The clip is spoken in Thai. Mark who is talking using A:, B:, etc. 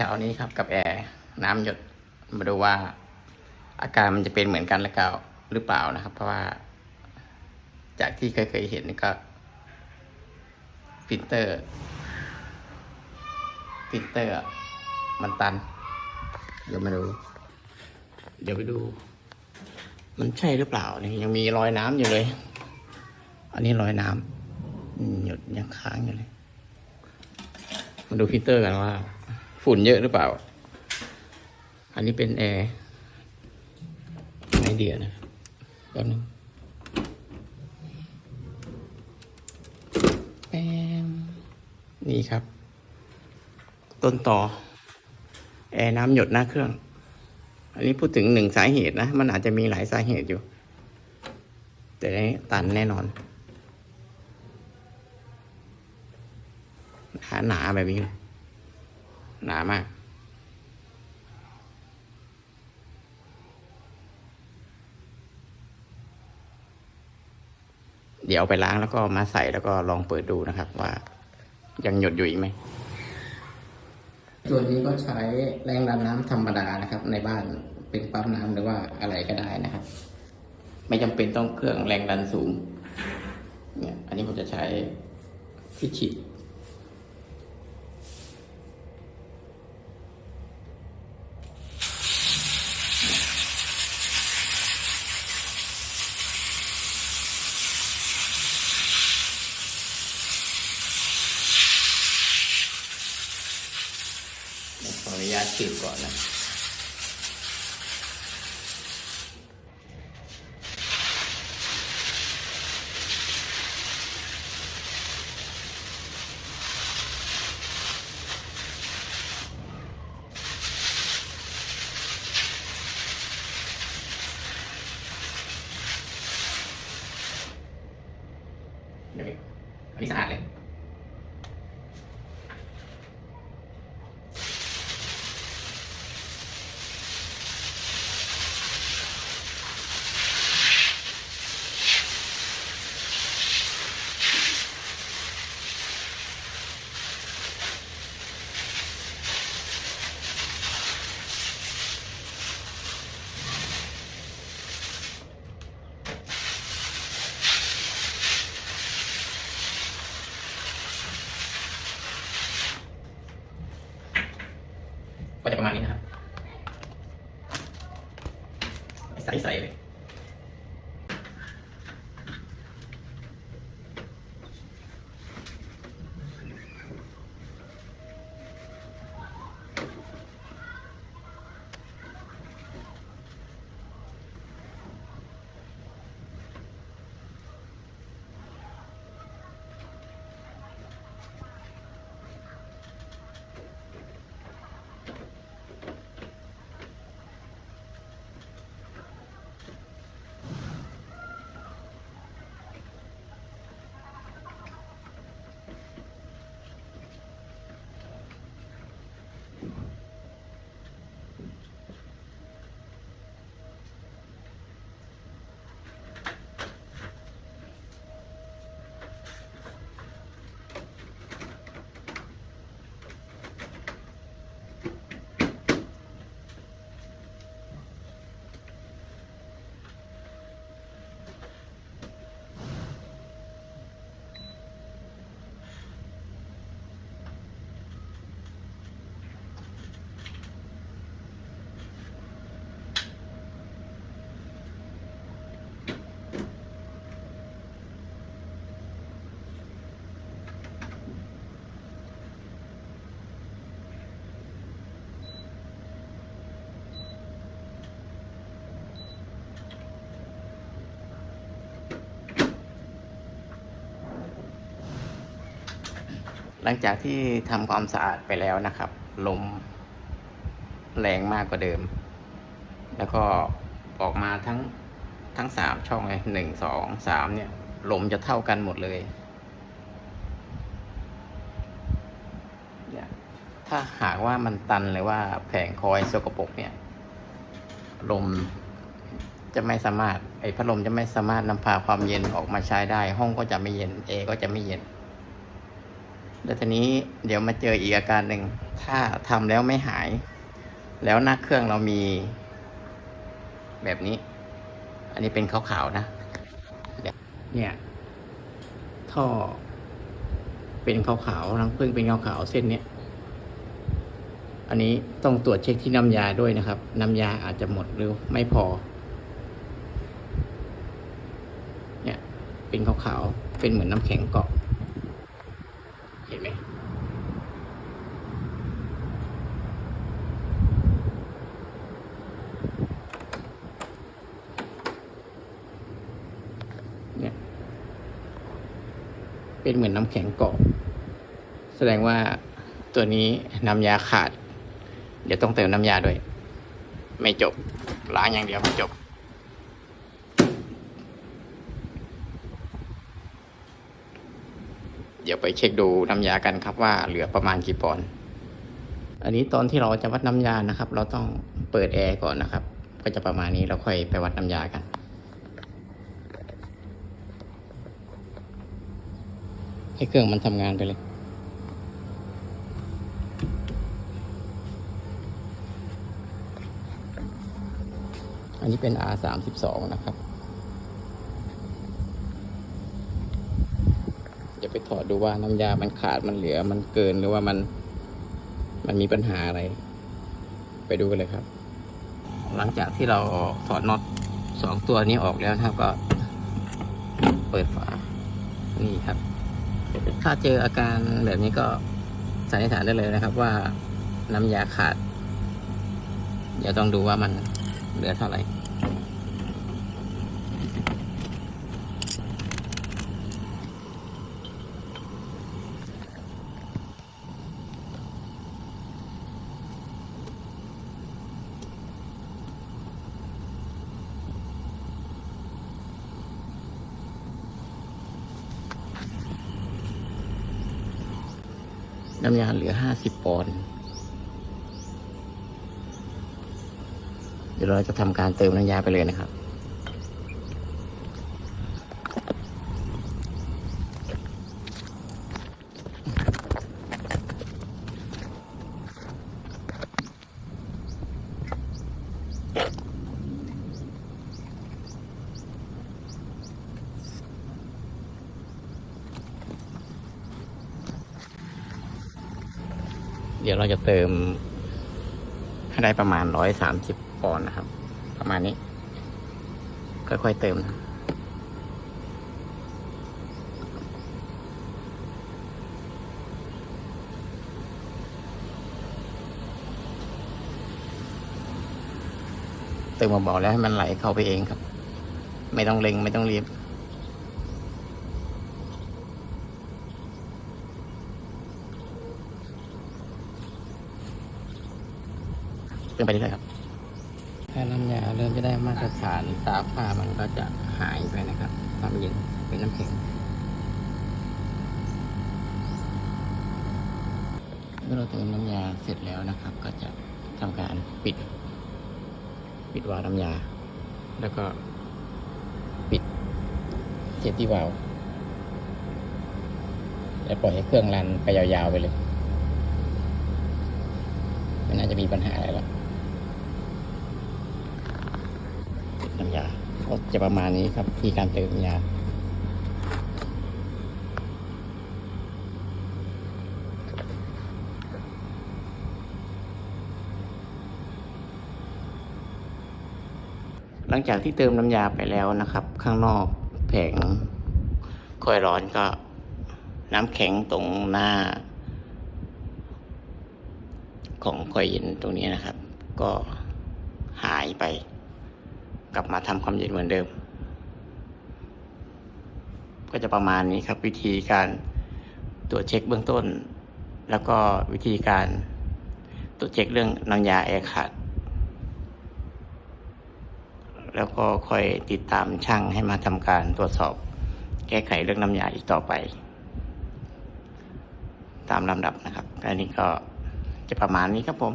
A: ช้านี้ครับกับแอร์น้ำหยดมาดูว่า อาการมันจะเป็นเหมือนกันหรือเปล่าหรือเปล่านะครับ เพราะว่า จากที่เคยเคยเห็นก็ฟิลเตอร์ฟิลเตอร์มันตัน เดี๋ยวมาดู เดี๋ยวไปดู มันใช่หรือเปล่าเนี่ยยังมีรอยน้ำอยู่เลย อันนี้รอยน้ำหยดยังค้างอยู่เลย มาดูฟิลเตอร์กันว่า ฝุ่นเยอะหรือเปล่า อันนี้เป็นแอร์ไอเดียนะครับแป๊บนึงแปมนี่ครับ ต้นต่อ แอร์น้ำหยดหน้าเครื่อง อันนี้พูดถึงหนึ่งสาเหตุนะ มันอาจจะมีหลายสาเหตุอยู่ แต่นี้ตันแน่นอน หนาหนาแบบนี้ หนามาก เดี๋ยวไปล้างแล้วก็มาใส่แล้วก็ลองเปิดดูนะครับ ว่ายังหยดอยู่อีกไหมส่วนนี้ก็ใช้แรงดันน้ำธรรมดานะครับ ในบ้านเป็นปั๊มน้ำหรือว่าอะไรก็ได้นะครับ ไม่จำเป็นต้องเครื่องแรงดันสูง เนี่ย อันนี้ผมจะใช้ที่ฉีด ข ออนุญาตฉีด ก่อนนะเดี๋ยวอันนี้สะอาดเลยก็จะประมาณนี้นะครับใส่ใส่เลย หลังจากที่ทำความสะอาดไปแล้วนะครับ ลมแรงมากกว่าเดิม แล้วก็ออกมาทั้งทั้งสามช่องเลยหนึ่งสองสามเนี่ย ลมจะเท่ากันหมดเลยเนี่ยถ้าหากว่ามันตันหรือว่าแผงคอยสกปรกเนี่ย ลมจะไม่สามารถไอ้พัดลมจะไม่สามารถนำพาความเย็นออกมาใช้ได้ ห้องก็จะไม่เย็นเอก็จะไม่เย็น แล้วทีนี้เดี๋ยวมาเจออีกอาการหนึ่ง ถ้าทำแล้วไม่หาย แล้วหน้าเครื่องเรามี แบบนี้ อันนี้เป็นขาวๆนะ เนี่ย ท่อ เป็นขาวๆรังพึ่งเป็นขาวๆเส้นเนี้ยอันนี้ต้องตรวจเช็คที่น้ำยาด้วยนะครับ น้ำยาอาจจะหมดหรือไม่พอ เนี่ย เป็นขาวๆเป็นเหมือนน้ำแข็งเกาะ เห็นไหม เนี่ย เป็นเหมือนน้ำแข็งเกาะแสดงว่าตัวนี้น้ำยาขาด เดี๋ยวต้องเติมน้ำยาด้วย ไม่จบล้างอย่างเดียวไม่จบ เดี๋ยวไปเช็คดูน้ำยากันครับว่าเหลือประมาณกี่ปอนด์อันนี้ตอนที่เราจะวัดน้ำยานะครับ เราต้องเปิดแอร์ก่อนนะครับ ก็จะประมาณนี้เราค่อยไปวัดน้ำยากัน ให้เครื่องมันทำงานไปเลย อันนี้เป็น R สามสิบสองนะครับเดี๋ยวไปถอดดูว่าน้ำยามันขาดมันเหลือมันเกินหรือว่ามัน มันมีปัญหาอะไร ไปดูกันเลยครับ หลังจากที่เราถอดน็อตสองตัวนี้ออกแล้วนะครับก็ เปิดฝา นี่ครับ ถ้าเจออาการแบบนี้ก็สันนิษฐานได้เลยนะครับ ว่าน้ำยาขาด เดี๋ยวต้องดูว่ามันเหลือเท่าไหร่ น้ำยาเหลือห้าสิบปอนด์เดี๋ยวเราจะทำการเติมน้ำยาไปเลยนะครับ เดี๋ยวเราจะเติมให้ได้ประมาณร้อยสามสิบปอนด์นะครับ ประมาณนี้ ค่อยๆเติมนะเติมเบาๆแล้วให้มันไหลเข้าไปเองครับ ไม่ต้องเล็งไม่ต้องรีบ เติมไปเรื่อยๆครับ ถ้าน้ำยาเริ่มจะได้มาตรฐานตาผ้ามันก็จะหายไปนะครับความเย็นเป็นน้ำแข็งเมื่อเราเติมน้ำยาเสร็จแล้วนะครับ ก็จะทำการปิด ปิดวาล์วน้ำยา แล้วก็ปิดเซฟตี้วาล์วแล้วปล่อยให้เครื่องรันไปยาวๆไปเลย ไม่น่าจะมีปัญหาอะไรแล้ว น้ำยาก็จะประมาณนี้ครับที่การเติมน้ำยาหลังจากที่เติมน้ำยาไปแล้วนะครับ ข้างนอกแผงคอยร้อนก็น้ำแข็งตรงหน้า ของคอยเย็นตรงนี้นะครับ ก็หายไป กลับมาทำความเย็นเหมือนเดิม ก็จะประมาณนี้ครับ วิธีการตรวจเช็คเบื้องต้น แล้วก็วิธีการตรวจเช็คเรื่องน้ำยาแอร์ขาดแล้วก็ค่อยติดตามช่างให้มาทำการตรวจสอบ แก้ไขเรื่องน้ำยาอีกต่อไป ตามลำดับนะครับอันนี้ก็จะประมาณนี้ครับผม